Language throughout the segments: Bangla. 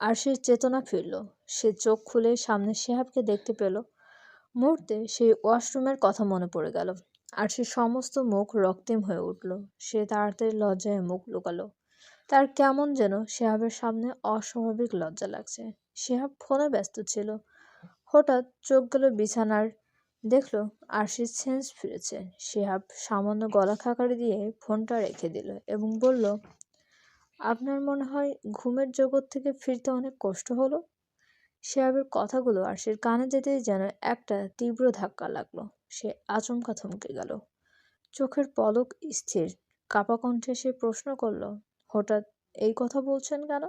আরশির চেতনা ফিরল। সে চোখ খুলে সামনে শেহাবকে দেখতে পেল। মুহূর্তে সেই ওয়াশরুমের কথা মনে পড়ে গেল। আর সে সমস্ত মুখ রক্তিম হয়ে উঠল। সে তাড়াতাড়ি লজ্জায় মুখ লুকালো। তার কেমন যেন শেহাবের সামনে অস্বাভাবিক লজ্জা লাগছে। শেহাব ফোনে ব্যস্ত ছিল। হঠাৎ চোখ গেল বিছানার। দেখল আরশির সেন্স ফিরেছে। শেহাব সামান্য গলা খাকারি দিয়ে ফোনটা রেখে দিল এবং বলল আপনার মনে হয় ঘুমের জগৎ থেকে ফিরতে অনেক কষ্ট হলো? শেহাবের কথাগুলো আর সে কানে যেতেই যেন একটা তীব্র ধাক্কা লাগল। সে আচমকা থমকে গেল। চোখের পলক স্থির। কাপা কণ্ঠে সে প্রশ্ন করল, হঠাৎ এই কথা বলছেন কেন?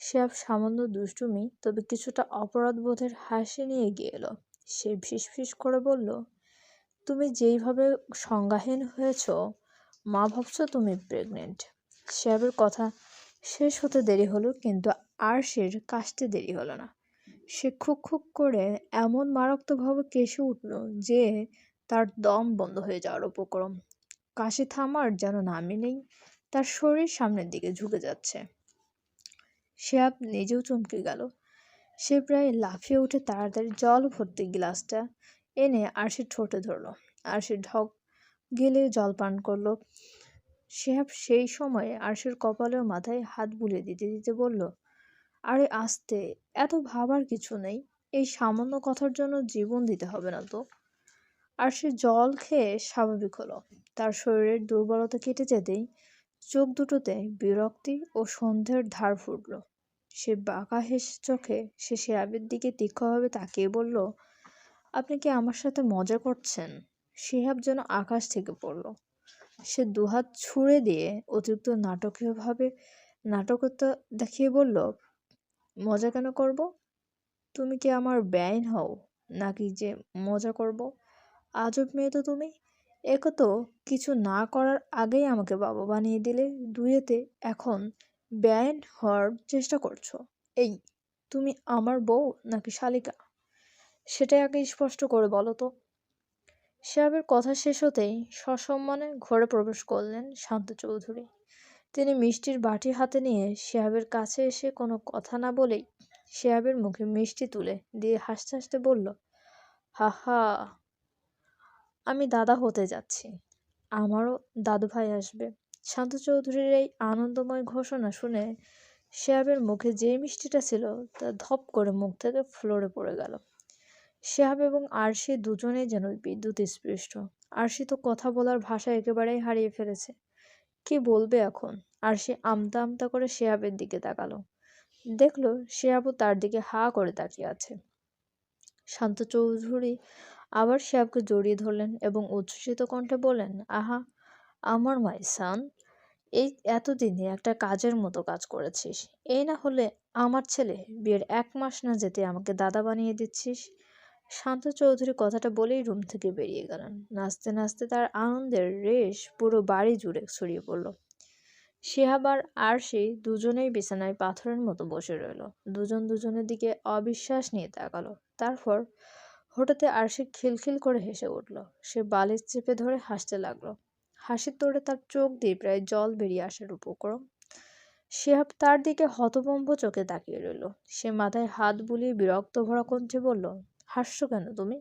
শেহাব সামান্য দুষ্টুমি, তবে কিছুটা অপরাধবোধের হাসি নিয়ে গিয়ে এলো। সে ফিসফিস করে বলল, তুমি যেইভাবে সংজ্ঞাহীন হয়েছ, মা ভাবছ তুমি প্রেগনেন্ট। শেহাবের কথা শেষ হতে দেরি হলো, কিন্তু আরশির কাশতে দেরি হলো না। সে খুক খুক করে এমন মারাত্মকভাবে কেশে উঠল যে তার দম বন্ধ হয়ে যাওয়ার উপক্রম। কাশি থামার যেন নামই নেই, তার শরীর সামনের দিকে ঝুঁকে যাচ্ছে। শেহাব নিজেও চমকে গেল। সে প্রায় লাফিয়ে উঠে তাড়াতাড়ি জল ভর্তি গ্লাসটা এনে আরশির ঠোঁটে ধরলো। আরশির ঢক গেলে জল পান করল। শেহাব সেই সময়ে আরশির কপালে ও মাথায় হাত বুলিয়ে দিতে দিতে বলল, আরে আস্তে, এত ভাবার কিছু নেই। এই সামান্য কথার জন্য জীবন দিতে হবে না তো। আর সে জল খেয়ে স্বাভাবিক হলো। তার শরীরের দুর্বলতা কেটে যেতেই চোখ দুটোতে বিরক্তি ও সন্ধ্যের ধার ফুটল। সে বাঁকা হেসে চোখে সে শেয়াবের দিকে তীক্ষ্ণভাবে তাকিয়ে বলল, আপনি কি আমার সাথে মজা করছেন? শেহাব যেন আকাশ থেকে পড়ল। সে দুহাত ছুঁড়ে দিয়ে অতিরিক্ত নাটকীয়ভাবে নাটকতা দেখিয়ে বলল, মজা কেন করব? তুমি কি আমার ব্যয়ন হও নাকি যে মজা করব? আজব মেয়ে তো তুমি। একে তো কিছু না করার আগেই আমাকে বাবা বানিয়ে দিলে। দুয়েতে এখন ব্যয়ন হওয়ার চেষ্টা করছ। এই, তুমি আমার বউ নাকি শালিকা? সেটাই আগে স্পষ্ট করে বলো তো। শেহাবের কথা শেষ হতেই সসম্মানে ঘরে প্রবেশ করলেন শান্ত চৌধুরী। তিনি মিষ্টির বাটি হাতে নিয়ে শেহাবের কাছে এসে কোনো কথা না বলেই শেহাবের মুখে মিষ্টি তুলে দিয়ে হাসতে হাসতে বলল হা হা আমি দাদা হতে যাচ্ছি। আমারও দাদু ভাই আসবে। শান্ত চৌধুরীর এই আনন্দময় ঘোষণা শুনে শেহাবের মুখে যে মিষ্টিটা ছিল তা ধপ করে মুখ থেকে ফ্লোরে পড়ে গেল। শেহাব এবং আরশি দুজনেই যেন বিদ্যুৎ স্পৃষ্ট। আরশি তো কথা বলার ভাষা একেবারেই হারিয়ে ফেলেছে। কি বলবে এখন? আরশি আমতা আমতা করে শেহাবের দিকে তাকালো। দেখল শেহাবও তার দিকে হা করে তাকিয়ে আছে। শান্ত চৌধুরী আবার শেহাবকে জড়িয়ে ধরলেন এবং উচ্ছ্বসিত কণ্ঠে বললেন, আহা, আমার মাই সান, এই এতদিনে একটা কাজের মতো কাজ করেছিস। এই না হলে আমার ছেলে বিয়ের এক মাস না যেতে আমাকে দাদা বানিয়ে দিচ্ছিস। শান্ত চৌধুরী কথাটা বলেই রুম থেকে বেরিয়ে গেলেন। নাচতে নাচতে তার আনন্দের রেশ পুরো বাড়ি জুড়ে ছড়িয়ে পড়ল। শেহাব আর আরশি দুজনেই বিছানায় পাথরের মতো বসে রইল। দুজন দুজনের দিকে অবিশ্বাস নিয়ে তাকালো। তারপর হঠাৎ আরশি খিলখিল করে হেসে উঠল। সে বালিশ চেপে ধরে হাসতে লাগল। হাসির তোড়ে তার চোখ দিয়ে প্রায় জল বেরিয়ে আসার উপক্রম। শেহাব তার দিকে হতভম্ব চোখে তাকিয়ে রইল। সে মাথায় হাত বুলিয়ে বিরক্ত ভরা কণ্ঠে বলল হাসছো কেন তুমি?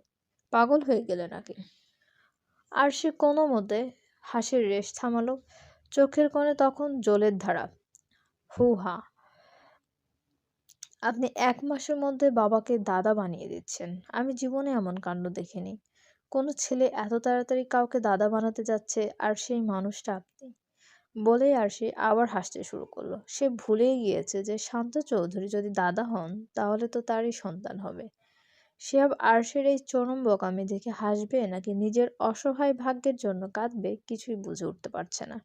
পাগল হয়ে গেলে নাকি? আর সে কোনো মতে হাসির রেশ থামালো। চোখের কোণে তখন জলের ধারা। হু হা আপনি এক মাসের মধ্যে বাবাকে দাদা বানিয়ে দিচ্ছেন। আমি জীবনে এমন কাণ্ড দেখিনি। কোনো ছেলে এত তাড়াতাড়ি কাউকে দাদা বানাতে যাচ্ছে আর সেই মানুষটা আপনি। বলেই আর সে আবার হাসতে শুরু করল। সে ভুলেই গিয়েছে যে শান্ত চৌধুরী যদি দাদা হন, তাহলে তো তারই সন্তান হবে। শিহাব আরশের এই চরম বোকামি দেখে হাসবে নাকি নিজের অসহায় ভাগ্যের জন্য কাঁদবে কিছুই বুঝে উঠতে পারছে না।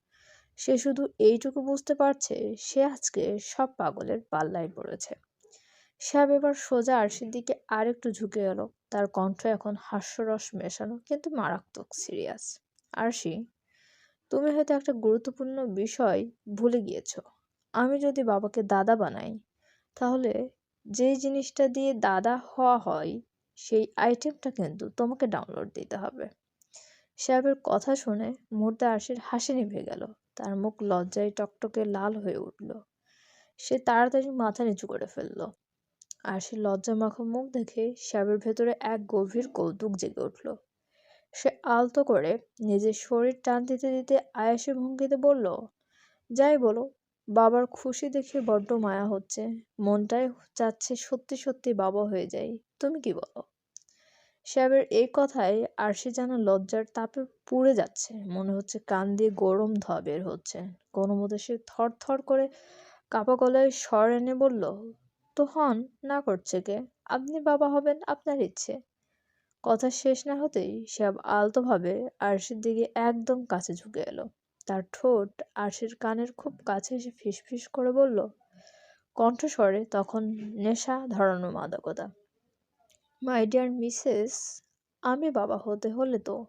সে শুধু এইটুকু বুঝতে পারছে, সে আজকে সব পাগলের পাল্লায় পড়েছে। শিহাব এবার সোজা আরশির দিকে আরেকটু ঝুঁকে গেল তার কণ্ঠ এখন হাস্যরস মেশানো, কিন্তু মারাত্মক সিরিয়াস আরশি, তুমি হয়তো একটা গুরুত্বপূর্ণ বিষয় ভুলে গিয়েছ। আমি যদি বাবাকে দাদা বানাই, তাহলে যেই জিনিসটা দিয়ে দাদা হওয়া হয়, সেই আইটেমটা কিন্তু তোমাকে ডাউনলোড দিতে হবে। সাহেবের কথা শুনে মুহূর্তে আরশির হাসি নিভে গেল। তার মুখ লজ্জায় টকটকে লাল হয়ে উঠল। সে তাড়াতাড়ি মাথা নিচু করে ফেলল। আর সে লজ্জামাখা মুখ দেখে শ্যাবের ভেতরে এক গভীর কৌতুক জেগে উঠল। সে আলতো করে নিজের শরীর টান দিতে দিতে আয়াসে ভঙ্গিতে বলল, যাই বলো বাবার খুশি দেখে বড্ড মায়া হচ্ছে। মনটাই চাচ্ছে সত্যি সত্যি বাবা হয়ে যাই। তুমি কি বলো? শ্যাবের এই কথায় আর সে যেন লজ্জার তাপে পুড়ে যাচ্ছে। মনে হচ্ছে কান দিয়ে গরম ধোয়া বের হচ্ছে। কোনো মতে সে থর থর করে কাপা গলায় স্বর এনে বলল, তো হন, না করছে কে? আপনি বাবা হবেন আপনার ইচ্ছে। কথা শেষ না হতেই শ্যাব আলতোভাবে আরশির দিকে একদম কাছে ঝুঁকে এলো। তার ঠোঁট আরশির কানের খুব কাছে এসে ফিসফিস করে বলল কণ্ঠস্বরে তখন নেশা ধরানো মাদকতা। মাই ডিয়ার মিসেস আমি বাবা হতে হলে তো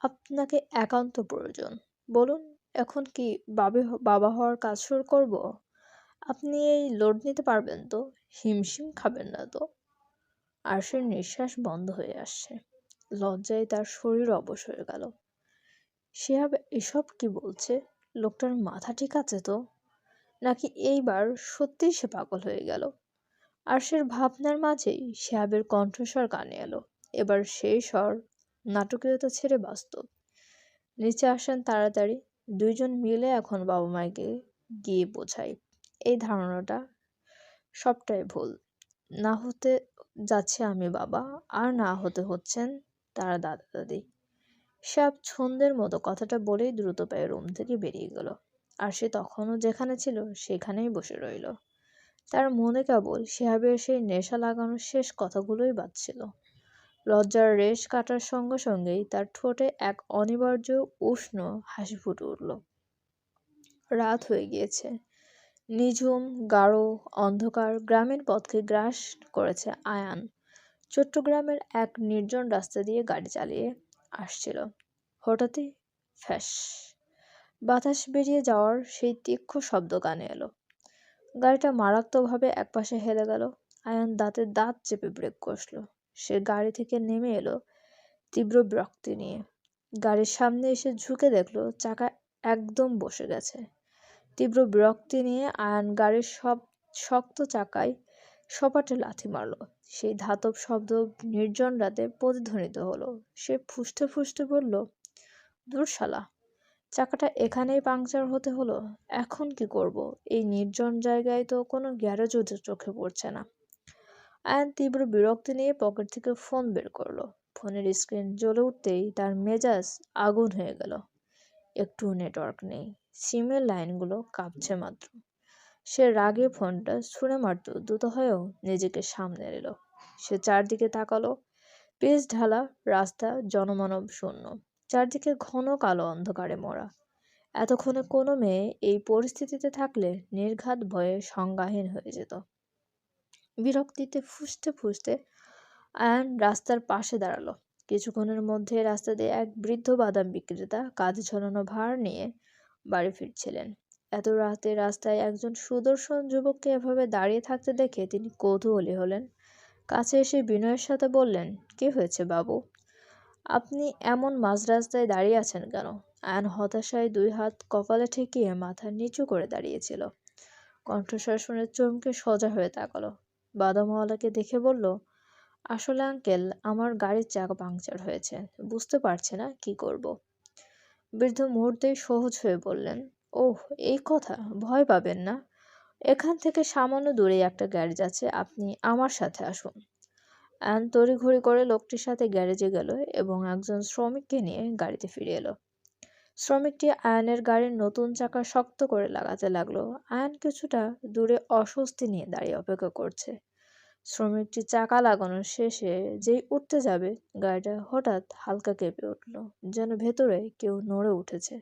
আপনাকে একান্ত প্রয়োজন। বলুন, এখন কি বাবে বাবা হওয়ার কাজ শুরু করব? আপনি এই লোড নিতে পারবেন তো? হিমশিম খাবেন না তো? আরশের নিঃশ্বাস বন্ধ হয়ে আসছে। লজ্জায় তার শরীর অবশ হয়ে গেল। শিহাব এসব কি বলছে? লোকটার মাথা ঠিক আছে তো? নাকি এইবার সত্যিই সে পাগল হয়ে গেল? আর আরশের ভাবনার মাঝেই শিহাবের কণ্ঠস্বর কানে এলো। এবার সেই স্বর নাটকীয়তা ছেড়ে বাস্তব নিচে আসেন তাড়াতাড়ি। দুইজন মিলে এখন বাবা মাকে গিয়ে বোঝাই এই ধারণাটা সবটাই ভুল। না হতে যাচ্ছে আমি বাবা, আর না হতে হচ্ছেন তারা দাদা দাদি সব ছন্দের মতো কথাটা বলেই দ্রুত পায়ে রুম থেকে বেরিয়ে গেল। আর সে তখনও যেখানে ছিল, সেখানেই বসে রইল। তার মনে কেবল শিহাবের সেই নেশা লাগানোর শেষ কথাগুলোই বাজছিল। লজ্জার রেশ কাটার সঙ্গে সঙ্গেই তার ঠোঁটে এক অনিবার্য উষ্ণ হাসি ফুটে উঠল। রাত হয়ে গিয়েছে। নিঝুম, গাঢ়, অন্ধকার গ্রামের পথকে গ্রাস করেছে আয়ান। চট্টগ্রামের এক নির্জন রাস্তা দিয়ে গাড়ি চালিয়ে আসছিল। হঠাৎই ফ্যাস! বাতাস বেরিয়ে যাওয়ার সেই তীক্ষ্ণ শব্দ কানে এলো। গাড়িটা মারাত্মকভাবে একপাশে হেলে গেল। আয়ান দাঁতে দাঁত চেপে ব্রেক কষল। সে গাড়ি থেকে নেমে এলো তীব্র বিরক্তি নিয়ে। গাড়ির সামনে এসে ঝুঁকে দেখল চাকা একদম বসে গেছে। তীব্র বিরক্তি নিয়ে আয়ান গাড়ির সব শক্ত চাকায় সপাটে লাথি মারল। সেই ধাতব শব্দ নির্জন রাতে প্রতিধ্বনিত হলো। সে ফুসতে ফুসতে বলল দূর শালা চাকাটা এখানেই পাংচার হতে হলো। এখন কি করব? এই নির্জন জায়গায় তো কোনো গ্যারেজও চোখে পড়ছে না। আয়ান তীব্র বিরক্তি নিয়ে পকেট থেকে ফোন বের করল। ফোনের স্ক্রিন জ্বলে উঠতেই তার মেজাজ আগুন হয়ে গেল। একটু নেটওয়ার্ক নেই, সিমের লাইনগুলো কাঁপছে মাত্র। সে রাগে ফোনটা ছুঁড়ে মারত, দ্রুত হয়েও নিজেকে সামনে এলো সে চারদিকে তাকালো পেজ ঢালা রাস্তা জনমানব শূন্য, চারদিকে ঘন কালো অন্ধকারে মরা এতক্ষণে কোনো মেয়ে এই পরিস্থিতিতে থাকলে নির্ঘাত ভয়ে সংজ্ঞাহীন হয়ে যেত। বিরক্তিতে ফুসতে ফুসতে আয়ান রাস্তার পাশে দাঁড়াল। কিছুক্ষণের মধ্যে রাস্তা দিয়ে এক বৃদ্ধ বাদাম বিক্রেতা কাঁধে ছড়ানো ভার নিয়ে বাড়ি ফিরছিলেন। এত রাতে রাস্তায় একজন সুদর্শন যুবককে এভাবে দাঁড়িয়ে থাকতে দেখে তিনি কৌতূহলী হলেন। কাছে এসে বিনয়ের সাথে বললেন, কি হয়েছে বাবু? আপনি এমন মাঝ রাস্তায় দাঁড়িয়ে আছেন কেন? আয়ন হতাশায় দুই হাত কপালে ঠেকিয়ে মাথা নিচু করে দাঁড়িয়েছিল। কণ্ঠস্বর শুনে চমকে সজা হয়ে তাকালো। বাদামওয়ালাকে দেখে বলল, আসলে আঙ্কেল, আমার গাড়ির চাকা পাংচার হয়েছে। বুঝতে পারছে না কি করব। বৃদ্ধ মুহূর্তেই সহজ হয়ে বললেন ওহ, এই কথা? ভয় পাবেন না। এখান থেকে সামান্য দূরেই একটা গ্যারেজ আছে, আপনি আমার সাথে আসুন। অ্যান তড়িঘড়ি করে লোকটির সাথে গ্যারেজে গেল এবং একজন শ্রমিককে নিয়ে গাড়িতে ফিরে এলো। শ্রমিকটি আয়নের গাড়ির নতুন চাকা শক্ত করে লাগাতে লাগল। আয়ন কিছুটা দূরে অস্বস্তি নিয়ে দাঁড়িয়ে অপেক্ষা করছে। শ্রমিকটি চাকা লাগানোর শেষে যেই উঠতে যাবে, গাড়িটা হঠাৎ হালকা কেঁপে উঠল, যেন ভেতরে কেউ নড়ে উঠেছে।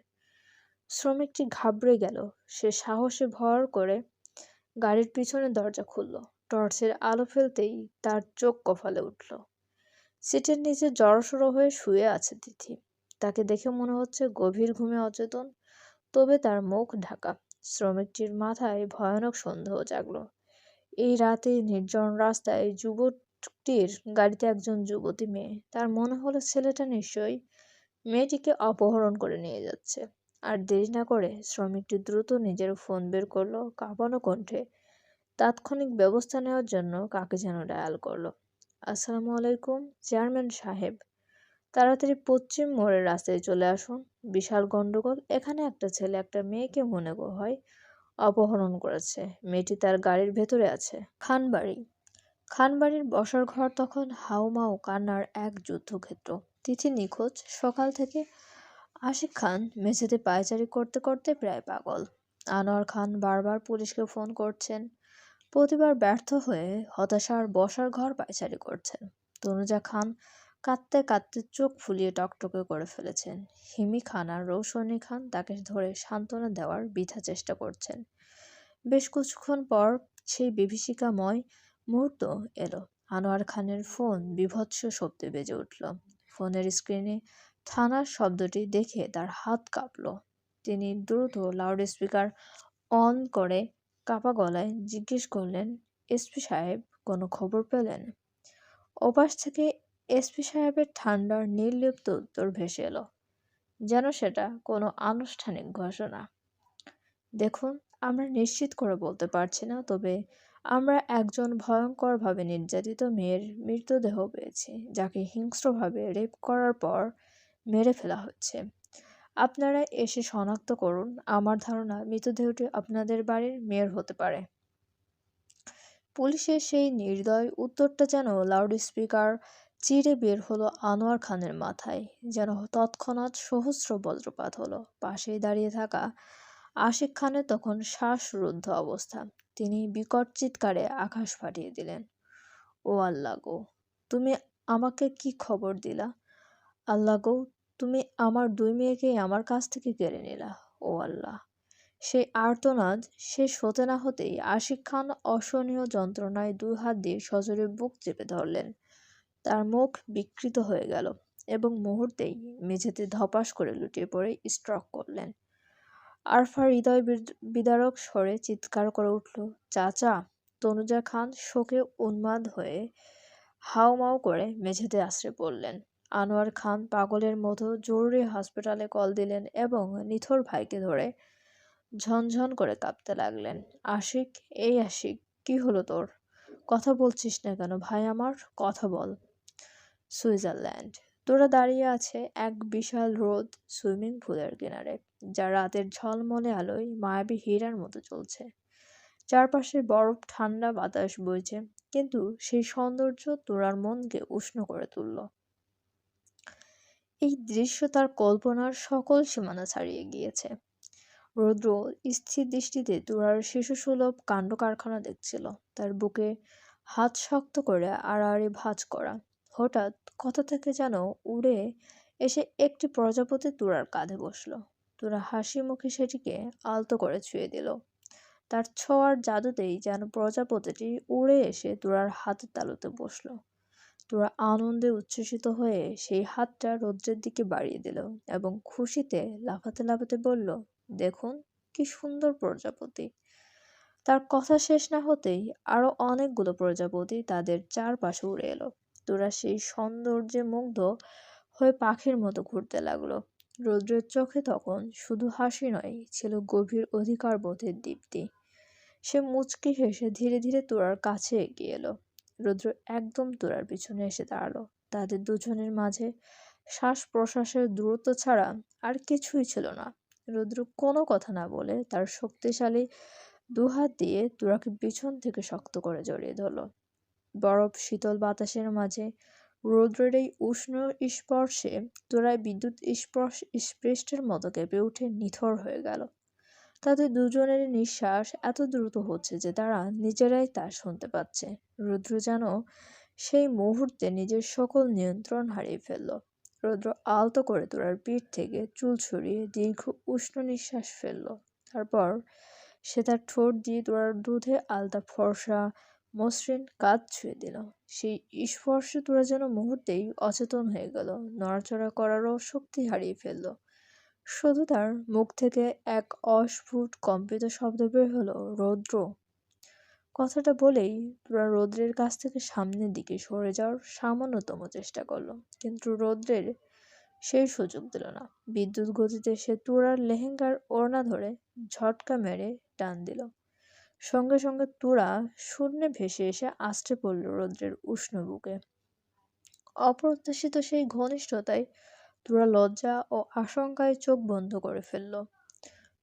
শ্রমিকটি ঘাবড়ে গেল। সে সাহসে ভর করে গাড়ির পিছনের দরজা খুলল। টর্চের আলো ফেলতেই তার চোখ কফালে উঠল। সিটের নিচে জড়সড়ো হয়ে শুয়ে আছে তিথি। তাকে দেখে মনে হচ্ছে গভীর ঘুমে অচেতন, তবে তার মুখ ঢাকা। শ্রমিকটির মাথায় ভয়ানক সন্দেহ জাগলো। এই রাতে নির্জন রাস্তায় যুবকটির গাড়িতে একজন যুবতী মেয়ে। তার মনে হলো ছেলেটা নিশ্চয়ই মেয়েটিকে অপহরণ করে নিয়ে যাচ্ছে। আর দেরি না করে শ্রমিকটি দ্রুত নিজের ফোন বের করল কাঁপানো কণ্ঠে। তাৎক্ষণিক ব্যবস্থা নেওয়ার জন্য কাকে যেন ডায়াল করল। আসসালামু আলাইকুম, চেয়ারম্যান সাহেব। তাড়াতাড়ি পশ্চিম মোড়ের রাস্তায় চলে আসুন। বিশাল গন্ডগোল এখানে একটা ছেলে একটা মেয়েকে মনে হয় অপহরণ করেছে। মেয়েটি তার গাড়ির ভেতরে আছে। খানবাড়ি। খানবাড়ির বসার ঘর তখন হাউমাউ কান্নার এক যুদ্ধক্ষেত্র। তিথি নিখোঁজ। সকাল থেকে আশিক খান মেঝেতে পায়চারি করতে করতে প্রায় পাগল। আনোয়ার খান বারবার পুলিশকে ফোন করছেন। প্রতিবার ব্যর্থ হয়ে হতাশার বসার ঘর পায়চারি করছেন। তনুজা খান কাঁদতে কাঁদতে চোখ ফুলিয়ে টকটকে করে ফেলেছেন। হিমি খান আর রৌশনী খান তাকে ধরে সান্ত্বনা দেওয়ার বৃথা চেষ্টা করছেন। বেশ কিছুক্ষণ পর সেই বিভীষিকাময় মুহূর্ত এলো। আনোয়ার খানের ফোন বিভৎস শব্দে বেজে উঠল। ফোনের স্ক্রিনে থানার শব্দটি দেখে তার হাত কাঁপল। তিনি দ্রুত লাউড স্পিকার অন করে কাপা গলায় জিজ্ঞেস করলেন এসপি সাহেব, কোনো খবর পেলেন? ওপাশ থেকে এসপি সাহেবের ঠান্ডার নির্লিপ্ত উত্তর ভেসে এলো, যেন সেটা কোনো আনুষ্ঠানিক ঘোষণা। দেখুন, আমরা নিশ্চিত করে বলতে পারছি না, তবে আমরা একজন ভয়ঙ্করভাবে নির্যাতিত মেয়ের মৃতদেহ পেয়েছি, যাকে হিংস্রভাবে রেপ করার পর মেরে ফেলা হচ্ছে। আপনারা এসে শনাক্ত করুন। আমার ধারণা, মৃতদেহটি আপনাদের বাড়ির মেয়ের হতে পারে। পুলিশের সেই নির্দয় উত্তরটা যেন লাউড স্পিকার চিরে বের হলো আনোয়ার খানের মাথায়, যেন তৎক্ষণাৎ সহস্র বজ্রপাত হলো। পাশেই দাঁড়িয়ে থাকা আশিক খানের তখন শ্বাসরুদ্ধ অবস্থা। তিনি বিকট চিৎকারে আকাশ ফাটিয়ে দিলেন, ও আল্লাহ তুমি আমাকে কি খবর দিলা? আল্লাহ তুমি আমার দুই মেয়েকেই আমার কাছ থেকে কেড়ে নিলা, ও আল্লাহ। সেই আর্তনাদ শেষ হতে না হতেই আশিক খান অসহনীয় যন্ত্রণায় দুই হাত দিয়ে সজোরে বুক চেপে ধরলেন। তার মুখ বিকৃত হয়ে গেল এবং মুহূর্তেই মেঝেতে ধপাস করে লুটিয়ে পড়ে স্ট্রক করলেন। আরফা হৃদয় বিদারক স্বরে চিৎকার করে উঠল, চাচা, তনুজা খান শোকে উন্মাদ হয়ে হাউমাউ করে মেঝেতে আশ্রে পড়লেন। আনোয়ার খান পাগলের মতো জরুরি হসপিটালে কল দিলেন এবং নিথর ভাইকে ধরে ঝনঝন করে কাঁপতে লাগলেন। আশিক, এই আশিক, কি হলো তোর? কথা বলছিস না কেন ভাই আমার? কথা বল। সুইজারল্যান্ড। তোরা দাঁড়িয়ে আছে এক বিশাল রোদ সুইমিং পুলের কিনারে, যা রাতের ঝলমলে আলোয় মায়াবী হীরার মতো চলছে। চারপাশে বরফ, ঠান্ডা বাতাস বইছে, কিন্তু সেই সৌন্দর্য তোরার মনকে উষ্ণ করে তুলল। এই দৃশ্য তার কল্পনার সকল সীমানা ছাড়িয়ে গিয়েছে। রৌদ্র স্থির দৃষ্টিতে তোরার শিশুসুলভ কাণ্ড কারখানা দেখছিল। তার বুকে হাত শক্ত করে আড়াআড়ি ভাঁজ করা। হঠাৎ কথা থেকে যেন উড়ে এসে একটি প্রজাপতি তুরার কাঁধে বসল। তুরা হাসি মুখে সেটিকে আলতো করে ছুঁয়ে দিল। তার ছোঁয়ার জাদুতেই যেন প্রজাপতিটি উড়ে এসে তুরার হাতের তালুতে বসল। তোরা আনন্দে উচ্ছ্বসিত হয়ে সেই হাতটা রৌদ্রের দিকে বাড়িয়ে দিল এবং খুশিতে লাফাতে লাফাতে বলল, দেখুন, কি সুন্দর প্রজাপতি। তার কথা শেষ না হতেই আরও অনেকগুলো প্রজাপতি তাদের চারপাশে উড়ে এলো। তোরা সেই সৌন্দর্যে মুগ্ধ হয়ে পাখির মতো ঘুরতে লাগল। রৌদ্রের চোখে তখন শুধু হাসি নয়, ছিল গভীর অধিকার বোধের দীপ্তি। সে মুচকি হেসে ধীরে ধীরে তোরার কাছে এগিয়ে এলো। রুদ্র একদম তোরার পিছনে এসে দাঁড়াল। তাদের দুজনের মাঝে শ্বাস প্রশ্বাসের দূরত্ব ছাড়া আর কিছুই ছিল না। রুদ্র কোনো কথা না বলে তার শক্তিশালী দুহাত দিয়ে তোরাকে পিছন থেকে শক্ত করে জড়িয়ে ধরল। বরফ, শীতল বাতাসের মাঝে রৌদ্রের এই উষ্ণ স্পর্শে তোরায় বিদ্যুৎ স্পর্শ, স্পৃষ্টের মতো কেঁপে উঠে নিথর হয়ে গেল। তাদের দুজনের নিঃশ্বাস এত দ্রুত হচ্ছে যে তারা নিজেরাই তা শুনতে পাচ্ছে। রুদ্র যেন সেই মুহূর্তে নিজের সকল নিয়ন্ত্রণ হারিয়ে ফেলল। রুদ্র আলতো করে তোলার পিঠ থেকে চুল ছড়িয়ে দীর্ঘ উষ্ণ নিঃশ্বাস ফেলল। তারপর সে তার ঠোঁট দিয়ে তোরার দুধে আলতা ফর্সা মসৃণ কাজ ছুঁয়ে দিল। সেই স্পর্শে তোরা যেন মুহূর্তেই অচেতন হয়ে গেল। নড়াচড়া করারও শক্তি হারিয়ে ফেলল। শুধু তার মুখ থেকে এক অস্ফুট কম্পিত শব্দ বের হলো, রৌদ্র। কথাটা বলেই তোরা রৌদ্রের কাছ থেকে সামনের দিকে সরে যাওয়ার সামান্যতম চেষ্টা করল, কিন্তু রৌদ্রের সেই সুযোগ দিল না। বিদ্যুৎ গতিতে সে তুরার লেহেঙ্গার ওড়না ধরে ঝটকা মেরে টান দিল। সঙ্গে সঙ্গে তুরা শূন্যে ভেসে এসে আষ্টে পড়ল রৌদ্রের উষ্ণ বুকে। অপ্রত্যাশিত সেই ঘনিষ্ঠতায় তুরা লজ্জা ও আশঙ্কায় চোখ বন্ধ করে ফেলল।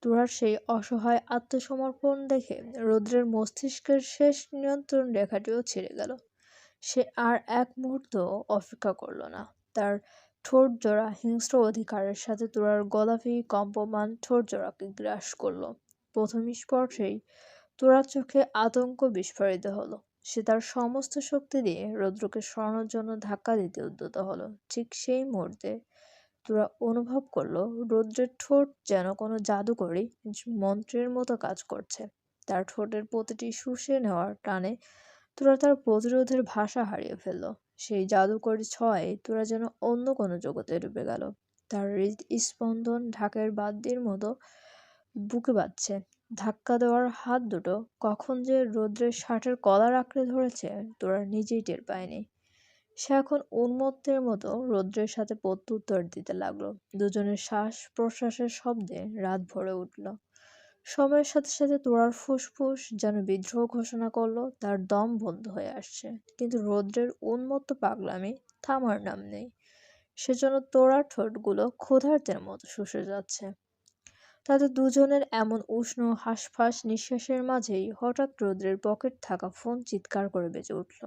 তুরার সেই অসহায় আত্মসমর্পণ দেখে রৌদ্রের মস্তিষ্কের শেষ নিয়ন্ত্রণ রেখাটিও ছিঁড়ে গেল। সে আর এক মুহূর্ত অপেক্ষা করল না। তার ঠোঁট জোড়া হিংস্র অধিকারের সাথে তুরার গোলাপি কম্পমান ঠোঁট জোড়াকে গ্রাস করল। প্রথম স্পর্শেই তোরার চোখে আতঙ্ক বিস্ফোরিত হলো। সে তার সমস্ত শক্তি দিয়ে রৌদ্রকে সরানোর জন্য ধাক্কা দিতে উদ্যত হলো। ঠিক সেই মুহূর্তে তোরা অনুভব করল, রৌদ্রের ঠোঁট যেন কোনো জাদুকরী মন্ত্রের মতো কাজ করছে। তার ঠোঁটের প্রতিটি শুষে নেওয়ার টানে তোরা তার প্রতিরোধের ভাষা হারিয়ে ফেলল। সেই জাদুকরী ছয় তোরা যেন অন্য কোনো জগতে ডুবে গেল। তার হৃদ স্পন্দন ঢাকের বাদ্যের মতো বুকে বাজছে। ধাক্কা দেওয়ার হাত দুটো কখন যে রৌদ্রের শার্টের কলার আঁকড়ে ধরেছে, তোরা নিজেই টের পায়নি। সে এখন উন্মত্তের মতো রৌদ্রের সাথে প্রত্যুত্তর দিতে লাগল। দুজনের শ্বাস প্রশ্বাসের শব্দে রাত ভরে উঠল। সময়ের সাথে সাথে তোরার ফুসফুস যেন বিদ্রোহ ঘোষণা করল, তার দম বন্ধ হয়ে আসছে। কিন্তু রৌদ্রের উন্মত্ত পাগলামি থামার নাম নেই। সেজন্য তোরার ঠোঁটগুলো ক্ষুধার্তের মতো শুষে যাচ্ছে। তাদের দুজনের এমন উষ্ণ হাঁসফাঁস নিঃশ্বাসের মাঝেই হঠাৎ রৌদ্রের পকেট থাকা ফোন চিৎকার করে বেজে উঠল।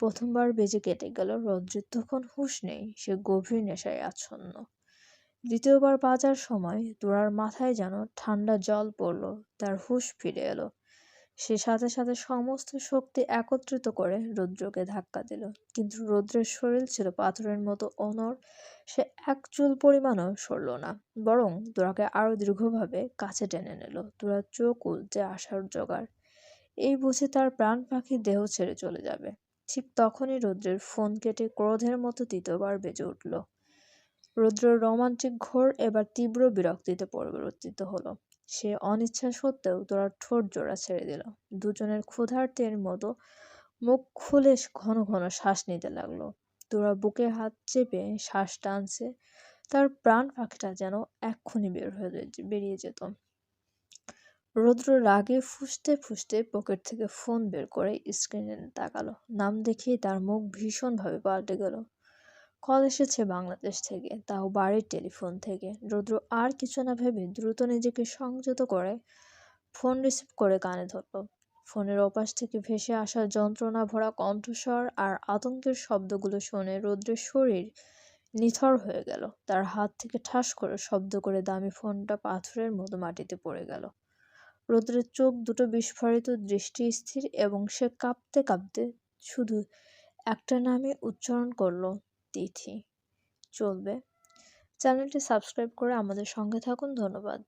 প্রথমবার বেজে কেটে গেল রৌদ্রের তখন হুঁশ নেই, সে গভীর নেশায় আচ্ছন্ন। দ্বিতীয়বার বাজার সময় তোরার মাথায় যেন ঠান্ডা জল পড়ল, তার হুঁশ ফিরে এলো। সে সাথে সাথে সমস্ত শক্তি একত্রিত করে রৌদ্রকে ধাক্কা দিল, কিন্তু রৌদ্রের শরীর ছিল পাথরের মতো অনর সে এক চুল পরিমাণও সরল না, বরং তোরাকে আরও দীর্ঘভাবে কাছে টেনে নিল তোরা চোখ উল্টে আসার জোগাড়। এই বুঝে তার প্রাণ পাখি দেহ ছেড়ে চলে যাবে। ঠিক তখনই রৌদ্রের ফোন কেটে ক্রোধের মতো তৃতীয়বার বেজে উঠল। রৌদ্রের রোমান্টিক ঘোর এবার তীব্র বিরক্তিতে পরিবর্তিত হলো। সে অনিচ্ছা সত্ত্বেও তোরা ঠোঁট জোড়া ছেড়ে দিল। দুজনের ক্ষুধার্তের মতো মুখ খুলে ঘন ঘন শ্বাস নিতে লাগল। তোরা বুকে হাত চেপে শ্বাস টানছে, তার প্রাণ পাখিটা যেন এক্ষুনি বের হয়ে বেরিয়ে যেত। রৌদ্র রাগে ফুসতে ফুসতে পকেট থেকে ফোন বের করে স্ক্রিনে তাকালো। নাম দেখেই তার মুখ ভীষণভাবে পাল্টে গেল। কল এসেছে বাংলাদেশ থেকে, তাও বাড়ির টেলিফোন থেকে। রৌদ্র আর কিছু না ভেবে দ্রুত নিজেকে সংযত করে ফোন রিসিভ করে কানে ধরল। ফোনের ওপাশ থেকে ভেসে আসা যন্ত্রণা ভরা কণ্ঠস্বর আর আতঙ্কের শব্দগুলো শুনে রৌদ্রের শরীর নিথর হয়ে গেল। তার হাত থেকে ঠাস করে শব্দ করে দামি ফোনটা পাথরের মতো মাটিতে পড়ে গেল। রৌদ্রের চোখ দুটো বিস্ফোরিত, দৃষ্টি স্থির এবং সে কাঁপতে কাঁপতে শুধু একটা নামে উচ্চারণ করল, তিথি। চলবে। চ্যানেলটি সাবস্ক্রাইব করে আমাদের সঙ্গে থাকুন, ধন্যবাদ।